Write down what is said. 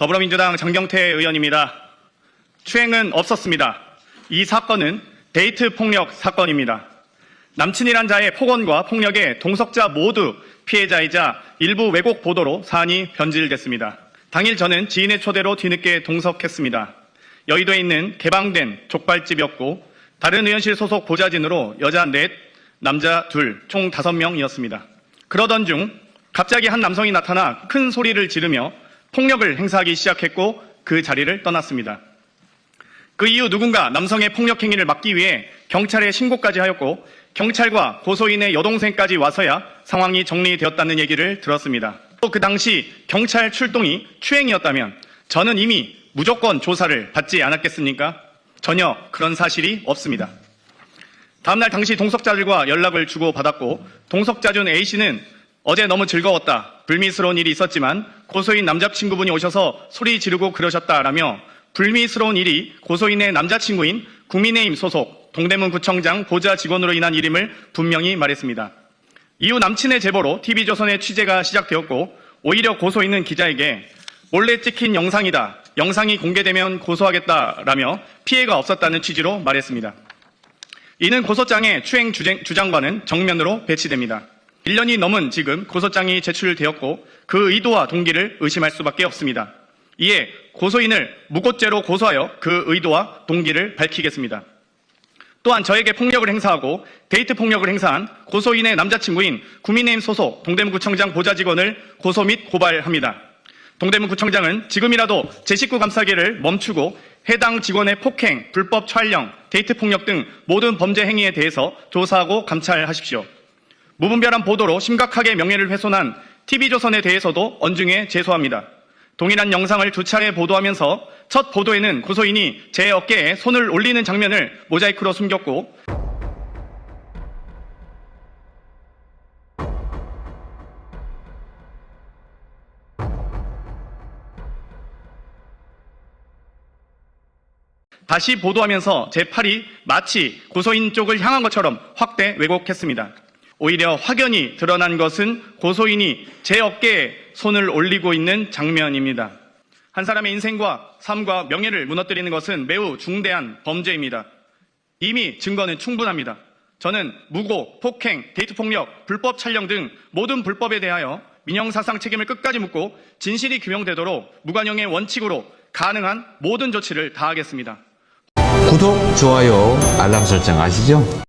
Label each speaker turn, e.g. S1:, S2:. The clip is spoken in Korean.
S1: 더불어민주당 장경태 의원입니다. 추행은 없었습니다. 이 사건은 데이트 폭력 사건입니다. 남친이란 자의 폭언과 폭력에 동석자 모두 피해자이자 일부 왜곡 보도로 사안이 변질됐습니다. 당일 저는 지인의 초대로 뒤늦게 동석했습니다. 여의도에 있는 개방된 족발집이었고 다른 의원실 소속 보좌진으로 여자 넷, 남자 둘, 총 다섯 명이었습니다. 그러던 중 갑자기 한 남성이 나타나 큰 소리를 지르며 폭력을 행사하기 시작했고 그 자리를 떠났습니다. 그 이후 누군가 남성의 폭력 행위를 막기 위해 경찰에 신고까지 하였고 경찰과 고소인의 여동생까지 와서야 상황이 정리되었다는 얘기를 들었습니다. 또 그 당시 경찰 출동이 추행이었다면 저는 이미 무조건 조사를 받지 않았겠습니까? 전혀 그런 사실이 없습니다. 다음날 당시 동석자들과 연락을 주고받았고 동석자 중 A씨는 어제 너무 즐거웠다. 불미스러운 일이 있었지만 고소인 남자친구분이 오셔서 소리 지르고 그러셨다라며 불미스러운 일이 고소인의 남자친구인 국민의힘 소속 동대문 구청장 보좌 직원으로 인한 일임을 분명히 말했습니다. 이후 남친의 제보로 TV조선의 취재가 시작되었고 오히려 고소인은 기자에게 몰래 찍힌 영상이다. 영상이 공개되면 고소하겠다라며 피해가 없었다는 취지로 말했습니다. 이는 고소장의 추행 주장- 주장과는 정면으로 배치됩니다. 1년이 넘은 지금 고소장이 제출되었고 그 의도와 동기를 의심할 수밖에 없습니다. 이에 고소인을 무고죄로 고소하여 그 의도와 동기를 밝히겠습니다. 또한 저에게 폭력을 행사하고 데이트 폭력을 행사한 고소인의 남자친구인 국민의힘 소속 동대문구청장 보좌 직원을 고소 및 고발합니다. 동대문구청장은 지금이라도 제 식구 감싸기를 멈추고 해당 직원의 폭행, 불법 촬영, 데이트 폭력 등 모든 범죄 행위에 대해서 조사하고 감찰하십시오. 무분별한 보도로 심각하게 명예를 훼손한 TV조선에 대해서도 언중에 제소합니다. 동일한 영상을 두 차례 보도하면서 첫 보도에는 고소인이 제 어깨에 손을 올리는 장면을 모자이크로 숨겼고 다시 보도하면서 제 팔이 마치 고소인 쪽을 향한 것처럼 확대 왜곡했습니다. 오히려 확연히 드러난 것은 고소인이 제 어깨에 손을 올리고 있는 장면입니다. 한 사람의 인생과 삶과 명예를 무너뜨리는 것은 매우 중대한 범죄입니다. 이미 증거는 충분합니다. 저는 무고, 폭행, 데이트 폭력, 불법 촬영 등 모든 불법에 대하여 민형사상 책임을 끝까지 묻고 진실이 규명되도록 무관용의 원칙으로 가능한 모든 조치를 다하겠습니다.
S2: 구독, 좋아요, 알람 설정 아시죠?